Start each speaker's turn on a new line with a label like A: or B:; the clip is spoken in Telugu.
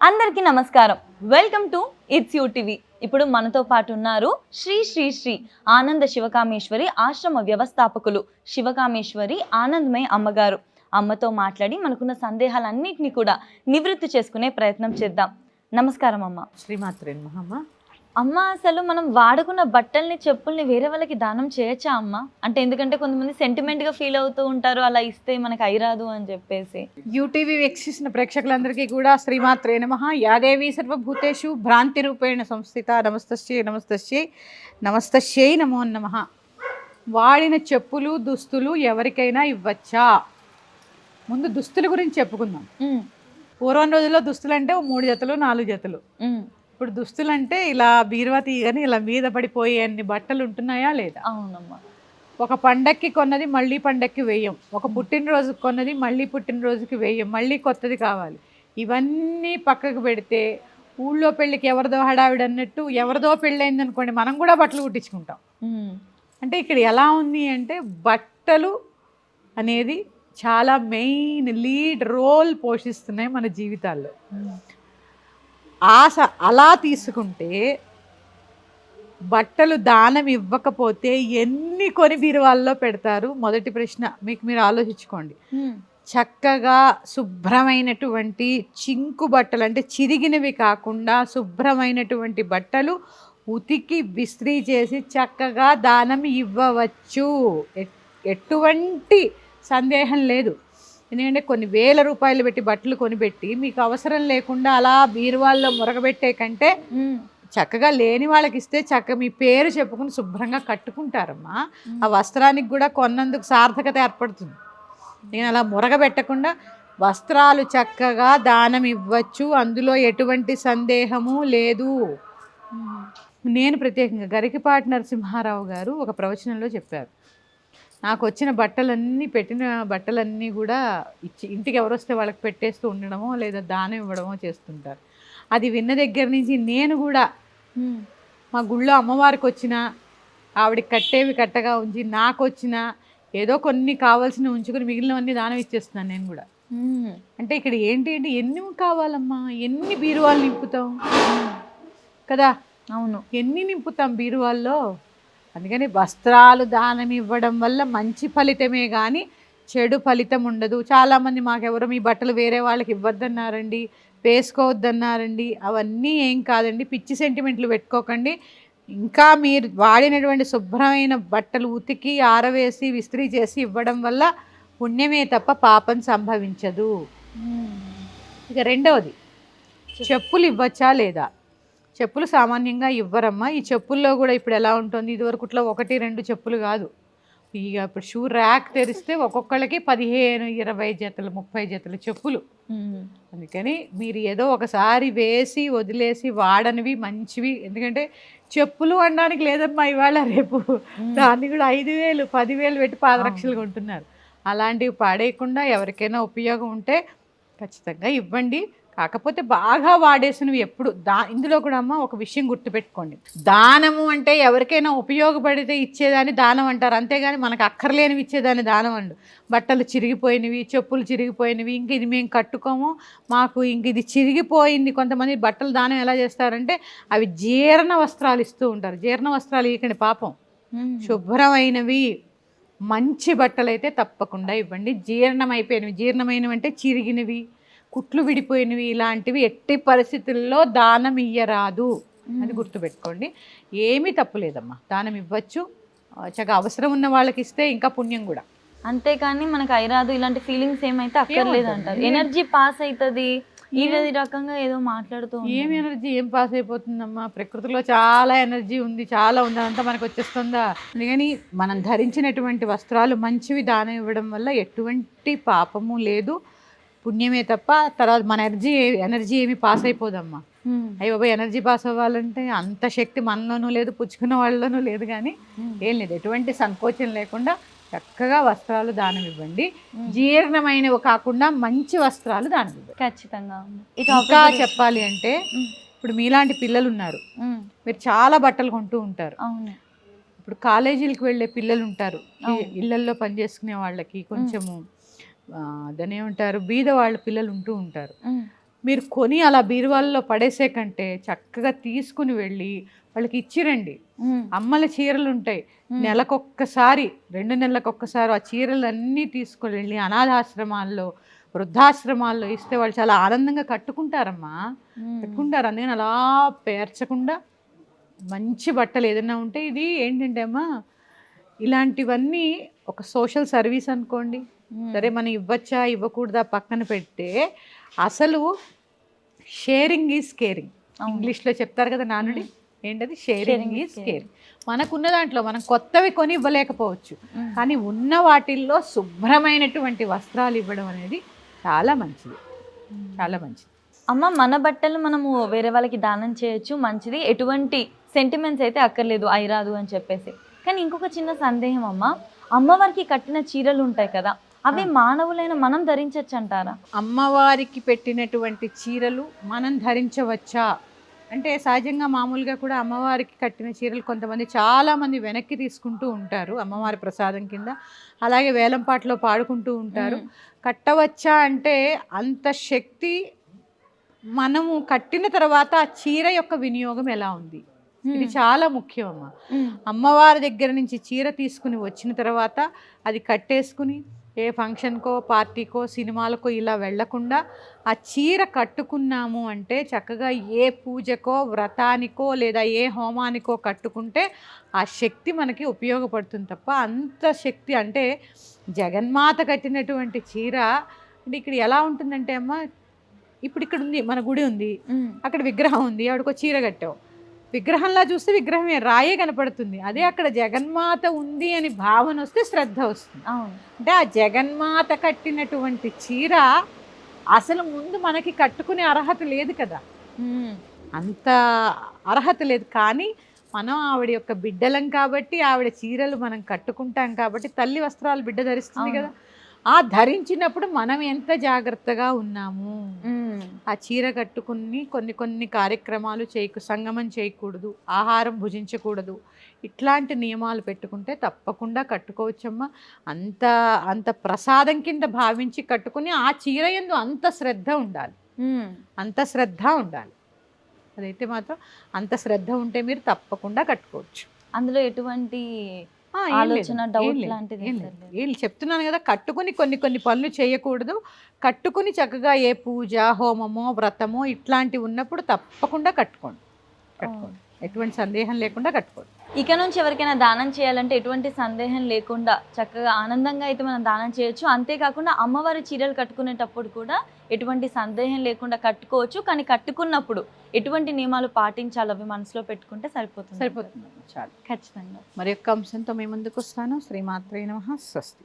A: అందరికీ నమస్కారం. Welcome to its you TV ఇప్పుడు మనతో పాటు ఉన్నారు శ్రీ శ్రీ శ్రీ ఆనంద శివకామేశ్వరి ఆశ్రమ వ్యవస్థాపకులు శివకామేశ్వరి ఆనందమయ అమ్మగారు. అమ్మతో మాట్లాడి మనకున్న సందేహాలన్నింటినీ కూడా నివృత్తి చేసుకునే ప్రయత్నం చేద్దాం. నమస్కారం అమ్మ.
B: శ్రీమాత్రే మహమ్మ
A: అమ్మ అసలు మనం వాడుకున్న బట్టల్ని చెప్పుల్ని వేరే వాళ్ళకి దానం చేయొచ్చా అమ్మ? అంటే ఎందుకంటే కొంతమంది sentiment గా ఫీల్ అవుతూ ఉంటారు అలా ఇస్తే మనకు అయిరాదు అని చెప్పేసి.
B: యూటీవీ వీక్షిస్తున్న ప్రేక్షకులందరికీ కూడా శ్రీమాత్రే నమ. యాదేవి సర్వభూతేషు భ్రాంతి రూపేణ సంస్థిత నమస్తశ్చే నమస్తశ్చే నమస్తశ్చై నమో నమ. వాడిన చెప్పులు దుస్తులు ఎవరికైనా ఇవ్వచ్చా? ముందు దుస్తుల గురించి చెప్పుకుందాం. పూర్వం రోజుల్లో దుస్తులు అంటే ఓ మూడు జతలు నాలుగు జతలు. ఇప్పుడు దుస్తులు అంటే ఇలా బీరువా తీయగానే ఇలా మీద పడిపోయే అన్ని బట్టలు ఉంటున్నాయా లేదా?
A: అవునమ్మా.
B: ఒక పండక్కి కొన్నది మళ్ళీ పండక్కి వేయం. ఒక పుట్టినరోజుకి కొన్నది మళ్ళీ పుట్టినరోజుకి వేయం. మళ్ళీ కొత్తది కావాలి. ఇవన్నీ పక్కకు పెడితే ఊళ్ళో పెళ్ళికి ఎవరిదో హడావిడి అన్నట్టు ఎవరిదో పెళ్ళైంది అనుకోండి మనం కూడా బట్టలు కుట్టించుకుంటాం. అంటే ఇక్కడ ఎలా ఉంది అంటే బట్టలు అనేది చాలా మెయిన్ లీడ్ రోల్ పోషిస్తున్నాయి మన జీవితాల్లో. ఆశ అలా తీసుకుంటే బట్టలు దానం ఇవ్వకపోతే ఎన్ని కొని బీరువాల్లో పెడతారు? మొదటి ప్రశ్న. మీకు మీరు ఆలోచించుకోండి. చక్కగా శుభ్రమైనటువంటి చింకు బట్టలు అంటే చిరిగినవి కాకుండా శుభ్రమైనటువంటి బట్టలు ఉతికి విస్త్రీ చేసి చక్కగా దానం ఇవ్వవచ్చు. ఎట్- ఎటువంటి సందేహం లేదు. ఎందుకంటే కొన్ని వేల రూపాయలు పెట్టి బట్టలు కొనిపెట్టి మీకు అవసరం లేకుండా అలా బీరువాల్లో మురగబెట్టే కంటే చక్కగా లేని వాళ్ళకి ఇస్తే చక్క మీ పేరు చెప్పుకుని శుభ్రంగా కట్టుకుంటారమ్మా. ఆ వస్త్రానికి కూడా కొన్నందుకు సార్థకత ఏర్పడుతుంది. నేను అలా మురగబెట్టకుండా వస్త్రాలు చక్కగా దానం ఇవ్వచ్చు. అందులో ఎటువంటి సందేహము లేదు. నేను ప్రత్యేకంగా గరికిపాటి నరసింహారావు గారు ఒక ప్రవచనంలో చెప్పారు. నాకు వచ్చిన బట్టలన్నీ పెట్టిన బట్టలన్నీ కూడా ఇచ్చి ఇంటికి ఎవరు వస్తే వాళ్ళకి పెట్టేస్తూ ఉండడమో లేదా దానం ఇవ్వడమో చేస్తుంటారు. అది విన్న దగ్గర నుంచి నేను కూడా మా గుళ్ళో అమ్మవారికి వచ్చిన ఆవిడకి కట్టేవి కట్టగా ఉంచి నాకు వచ్చిన ఏదో కొన్ని కావాల్సిన ఉంచుకొని మిగిలినవన్నీ దానం ఇచ్చేస్తున్నాను నేను కూడా. అంటే ఇక్కడ ఏంటి అంటే ఎన్ని కావాలమ్మా? ఎన్ని బీరువాలు నింపుతాం? కదా?
A: అవును.
B: ఎన్ని నింపుతాం బీరువాల్లో? అందుకని వస్త్రాలు దానం ఇవ్వడం వల్ల మంచి ఫలితమే కానీ చెడు ఫలితం ఉండదు. చాలామంది మాకెవరో మీ బట్టలు వేరే వాళ్ళకి ఇవ్వద్దన్నారండి వేసుకోవద్దన్నారండి అవన్నీ ఏం కాదండి. పిచ్చి సెంటిమెంట్లు పెట్టుకోకండి. ఇంకా మీరు వాడినటువంటి శుభ్రమైన బట్టలు ఉతికి ఆరవేసి విస్త్రీ చేసి ఇవ్వడం వల్ల పుణ్యమే తప్ప పాపం సంభవించదు. ఇక రెండవది చెప్పులు ఇవ్వచ్చా లేదా? చెప్పులు సామాన్యంగా ఇవ్వరమ్మా. ఈ చెప్పుల్లో కూడా ఇప్పుడు ఎలా ఉంటుంది? ఇదివరకుట్లో ఒకటి రెండు చెప్పులు కాదు. ఇక ఇప్పుడు షూ ర్యాక్ తెరిస్తే ఒక్కొక్కళ్ళకి పదిహేను ఇరవై జతలు ముప్పై జతలు చెప్పులు. అందుకని మీరు ఏదో ఒకసారి వేసి వదిలేసి వాడనివి మంచివి. ఎందుకంటే చెప్పులు అనడానికి లేదమ్మా ఇవాళ రేపు దాన్ని కూడా ఐదు వేలు పదివేలు పెట్టి పాదరక్షలు కొంటున్నారు. అలాంటివి పాడేయకుండా ఎవరికైనా ఉపయోగం ఉంటే ఖచ్చితంగా ఇవ్వండి. కాకపోతే బాగా వాడేసినవి ఎప్పుడు. దా ఇందులో కూడా అమ్మ ఒక విషయం గుర్తుపెట్టుకోండి. దానము అంటే ఎవరికైనా ఉపయోగపడితే ఇచ్చేదాన్ని దానం అంటారు. అంతేగాని మనకు అక్కర్లేనివి ఇచ్చేదాన్ని దానం అండు. బట్టలు చిరిగిపోయినవి చెప్పులు చిరిగిపోయినవి ఇంక ఇది మేము కట్టుకోము. మాకు ఇంక ఇది చిరిగిపోయింది. కొంతమంది బట్టలు దానం ఎలా చేస్తారంటే అవి జీర్ణ వస్త్రాలు ఇస్తూ ఉంటారు. జీర్ణ వస్త్రాలు ఇకండి పాపం. శుభ్రమైనవి మంచి బట్టలు అయితే తప్పకుండా ఇవ్వండి. జీర్ణమైపోయినవి. జీర్ణమైనవి అంటే చిరిగినవి. కుట్లు విడిపోయినవి ఇలాంటివి ఎట్టి పరిస్థితుల్లో దానం ఇయ్యరాదు అది గుర్తుపెట్టుకోండి. ఏమీ తప్పులేదమ్మా దానం ఇవ్వచ్చు. చక్కగా అవసరం ఉన్న వాళ్ళకి ఇస్తే ఇంకా పుణ్యం కూడా.
A: అంతేకాని మనకు అయిరాదు ఇలాంటి ఫీలింగ్స్ ఏమైతే అక్కర్లేదు అంటారు? ఎనర్జీ పాస్ అవుతుంది ఈ రకంగా ఏదో మాట్లాడుతూ
B: ఏం
A: ఉంటాం.
B: ఎనర్జీ ఏం పాస్ అయిపోతుందమ్మా? ప్రకృతిలో చాలా ఎనర్జీ ఉంది. చాలా ఉంది అదంతా మనకు వచ్చేస్తుందా? అందుకని మనం ధరించినటువంటి వస్త్రాలు మంచివి దానం ఇవ్వడం వల్ల ఎటువంటి పాపము లేదు. పుణ్యమే తప్ప తర్వాత మన ఎనర్జీ ఎనర్జీ ఏమి పాస్ అయిపోదమ్మా. అయ్యో బాబా ఎనర్జీ పాస్ అవ్వాలంటే అంత శక్తి మనలోనూ లేదు పుచ్చుకున్న వాళ్ళలోనూ లేదు కానీ ఏం లేదు. ఎటువంటి సంకోచం లేకుండా చక్కగా వస్త్రాలు దానం ఇవ్వండి. జీర్ణమైనవి కాకుండా మంచి వస్త్రాలు దానం ఇవ్వండి.
A: ఖచ్చితంగా
B: ఇంకా చెప్పాలి అంటే ఇప్పుడు మీలాంటి పిల్లలు ఉన్నారు మీరు చాలా బట్టలు కొంటూ ఉంటారు.
A: అవును.
B: ఇప్పుడు కాలేజీలకు వెళ్ళే పిల్లలు ఉంటారు. ఇళ్ళల్లో పనిచేసుకునే వాళ్ళకి కొంచెము ఆ, దాన్ని ఏమంటారు బీద వాళ్ళ పిల్లలు ఉంటూ ఉంటారు. మీరు కొని అలా బీరువాల్లో పడేసే కంటే చక్కగా తీసుకుని వెళ్ళి వాళ్ళకి ఇచ్చిరండి. అమ్మల చీరలు ఉంటాయి. నెలకొక్కసారి రెండు నెలలకు ఒక్కసారి ఆ చీరలు అన్నీ తీసుకొని వెళ్ళి అనాథాశ్రమాల్లో వృద్ధాశ్రమాల్లో ఇస్తే వాళ్ళు చాలా ఆనందంగా కట్టుకుంటారమ్మా. కట్టుకుంటారు. అందుకని అలా పేర్చకుండా మంచి బట్టలు ఏదైనా ఉంటే ఇది ఏంటంటే అమ్మా ఇలాంటివన్నీ ఒక సోషల్ సర్వీస్ అనుకోండి. సరే మనం ఇవ్వచ్చా ఇవ్వకూడదా పక్కన పెడితే అసలు షేరింగ్ ఈజ్ కేరింగ్. ఇంగ్లీష్లో చెప్తారు కదా నానుడి? ఏంటది? Sharing is caring. మనకున్న దాంట్లో మనం కొత్తవి కొని ఇవ్వలేకపోవచ్చు. కానీ ఉన్న వాటిల్లో శుభ్రమైనటువంటి వస్త్రాలు ఇవ్వడం అనేది చాలా మంచిది. చాలా మంచిది.
A: అమ్మ మన బట్టలు మనము వేరే వాళ్ళకి దానం చేయొచ్చు మంచిది. ఎటువంటి సెంటిమెంట్స్ అయితే అక్కర్లేదు ఐరాదు అని చెప్పేసి. కానీ ఇంకొక చిన్న సందేహం అమ్మ అమ్మవారికి కట్టిన చీరలు ఉంటాయి కదా అవి మానవులైన మనం ధరించవచ్చు అంటారా
B: అమ్మవారికి పెట్టినటువంటి చీరలు మనం ధరించవచ్చా? అంటే సహజంగా మామూలుగా కూడా అమ్మవారికి కట్టిన చీరలు కొంతమంది చాలామంది వెనక్కి తీసుకుంటూ ఉంటారు అమ్మవారి ప్రసాదం కింద. అలాగే వేలంపాట్లో పాడుకుంటూ ఉంటారు. కట్టవచ్చా అంటే అంత శక్తి మనము కట్టిన తర్వాత ఆ చీర యొక్క వినియోగం ఎలా ఉంది? ఇది చాలా ముఖ్యం అమ్మ. అమ్మవారి దగ్గర నుంచి చీర తీసుకుని వచ్చిన తర్వాత అది కట్టేసుకుని ఏ ఫంక్షన్కో పార్టీకో సినిమాలకో ఇలా వెళ్ళకుండా ఆ చీర కట్టుకున్నాము అంటే చక్కగా ఏ పూజకో వ్రతానికో లేదా ఏ హోమానికో కట్టుకుంటే ఆ శక్తి మనకి ఉపయోగపడుతుంది తప్ప అంత శక్తి అంటే జగన్మాత కట్టినటువంటి చీర అంటే ఇక్కడ ఎలా ఉంటుందంటే అమ్మ ఇప్పుడు ఇక్కడ ఉంది మన గుడి ఉంది అక్కడ విగ్రహం ఉంది ఆవిడకో చీర కట్టావు. విగ్రహంలా చూస్తే విగ్రహమే రాయే కనపడుతుంది. అదే అక్కడ జగన్మాత ఉంది అని భావన వస్తే శ్రద్ధ వస్తుంది. అంటే ఆ జగన్మాత కట్టినటువంటి చీర అసలు ముందు మనకి కట్టుకునే అర్హత లేదు కదా. అంత అర్హత లేదు. కానీ మనం ఆవిడ యొక్క బిడ్డలం కాబట్టి ఆవిడ చీరలు మనం కట్టుకుంటాం కాబట్టి తల్లి వస్త్రాలు బిడ్డ ధరిస్తుంది. కదా. ఆ ధరించినప్పుడు మనం ఎంత జాగ్రత్తగా ఉన్నాము? ఆ చీర కట్టుకుని కొన్ని కొన్ని కార్యక్రమాలు చేయకు సంగమం చేయకూడదు ఆహారం భుజించకూడదు ఇట్లాంటి నియమాలు పెట్టుకుంటే తప్పకుండా కట్టుకోవచ్చమ్మా. అంత అంత ప్రసాదం కింద భావించి కట్టుకుని ఆ చీర ఎందు అంత శ్రద్ధ ఉండాలి. అంత శ్రద్ధ ఉండాలి. అదైతే మాత్రం అంత శ్రద్ధ ఉంటే మీరు తప్పకుండా కట్టుకోవచ్చు.
A: అందులో ఎటువంటి ఆలోచన,
B: లేదు,
A: లాంటిది.
B: ఏం చెప్తున్నాను కదా కట్టుకుని కొన్ని కొన్ని పనులు చేయకూడదు. కట్టుకుని చక్కగా ఏ పూజ హోమమో వ్రతమో ఇట్లాంటివి ఉన్నప్పుడు తప్పకుండా కట్టుకోండి. కట్టుకోండి. ఎటువంటి సందేహం లేకుండా కట్టుకోండి
A: ఇక నుంచి ఎవరికైనా దానం చేయాలంటే ఎటువంటి సందేహం లేకుండా చక్కగా ఆనందంగా అయితే మనం దానం చేయొచ్చు. అంతేకాకుండా అమ్మవారి చీరలు కట్టుకునేటప్పుడు కూడా ఎటువంటి సందేహం లేకుండా కట్టుకోవచ్చు. కానీ కట్టుకున్నప్పుడు ఎటువంటి నియమాలు పాటించాలో అవి మనసులో పెట్టుకుంటే సరిపోతుంది.
B: సరిపోతుంది. చాలు.
A: ఖచ్చితంగా.
B: మరి యొక్క అంశంతో మీ ముందుకు వస్తాను. శ్రీమాత్రే నమ. స్వస్తి.